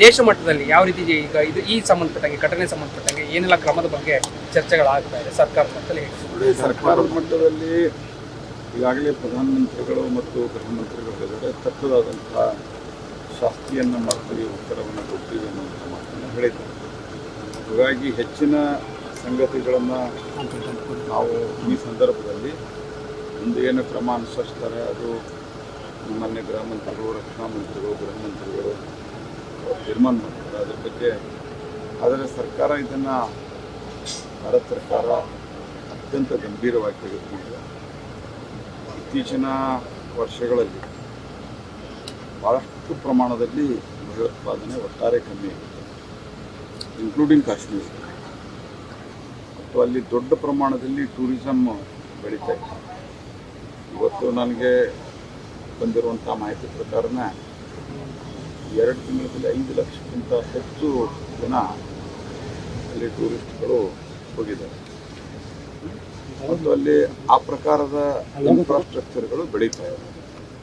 ದೇಶ ಮಟ್ಟದಲ್ಲಿ ಯಾವ ರೀತಿ ಈಗ ಇದು ಈ ಸಂಬಂಧಪಟ್ಟಂಗೆ, ಘಟನೆ ಸಂಬಂಧಪಟ್ಟಂಗೆ ಏನೆಲ್ಲ ಕ್ರಮದ ಬಗ್ಗೆ ಚರ್ಚೆಗಳಾಗ್ತಾ ಇದೆ ಸರ್ಕಾರದ ಮಟ್ಟದಲ್ಲಿ ಸರ್ಕಾರದ ಮಟ್ಟದಲ್ಲಿ ಈಗಾಗಲೇ ಪ್ರಧಾನಮಂತ್ರಿಗಳು ಮತ್ತು ಗೃಹ ಮಂತ್ರಿಗಳ ಎದುರುಗಡೆ ತಕ್ಕದಾದಂಥ ಶಾಸ್ತಿಯನ್ನು ಮಾಡ್ತೀವಿ ಉತ್ತರವನ್ನು ಕೊಡ್ತೀವಿ ಅನ್ನುವಂಥ ಮಾತನ್ನು ಹೇಳಿದ್ದಾರೆ. ಹಾಗಾಗಿ ಹೆಚ್ಚಿನ ಸಂಗತಿಗಳನ್ನು ನಾವು ಈ ಸಂದರ್ಭದಲ್ಲಿ ಒಂದು ಏನು ಕ್ರಮ ಅನುಸರಿಸ್ತಾರೆ ಅದು ಮಾನ್ಯ ಗೃಹ ಮಂತ್ರಿಗಳು, ರಕ್ಷಣಾ ಮಂತ್ರಿಗಳು, ಗೃಹ ಮಂತ್ರಿಗಳು ತೀರ್ಮಾನ ಮಾಡ್ತಾರೆ ಅದ್ರ ಬಗ್ಗೆ ಆದರೆ ಸರ್ಕಾರ ಇದನ್ನು ಭಾರತ ಸರ್ಕಾರ ಅತ್ಯಂತ ಗಂಭೀರವಾಗಿ ತೆಗೆದುಕೊಂಡಿದೆ. ಇತ್ತೀಚಿನ ವರ್ಷಗಳಲ್ಲಿ ಭಾಳಷ್ಟು ಪ್ರಮಾಣದಲ್ಲಿ ಭಯೋತ್ಪಾದನೆ ಒಟ್ಟಾರೆ ಕಮ್ಮಿ ಆಗಿದೆ ಇನ್ಕ್ಲೂಡಿಂಗ್ ಕಾಶ್ಮೀರ. ಮತ್ತು ಅಲ್ಲಿ ದೊಡ್ಡ ಪ್ರಮಾಣದಲ್ಲಿ ಟೂರಿಸಮ್ ಬೆಳೀತಾ ಇದೆ. ಇವತ್ತು ನನಗೆ ಬಂದಿರುವಂಥ ಮಾಹಿತಿ ಪ್ರಕಾರನ ಎರಡು ತಿಂಗಳಲ್ಲಿ ಐದು ಲಕ್ಷಕ್ಕಿಂತ ಹೆಚ್ಚು ಜನ ಅಲ್ಲಿ ಟೂರಿಸ್ಟ್ಗಳು ಹೋಗಿದ್ದಾರೆ. ಮತ್ತು ಅಲ್ಲಿ ಆ ಪ್ರಕಾರದ ಇನ್ಫ್ರಾಸ್ಟ್ರಕ್ಚರ್ಗಳು ಬೆಳೀತಾ ಇವೆ.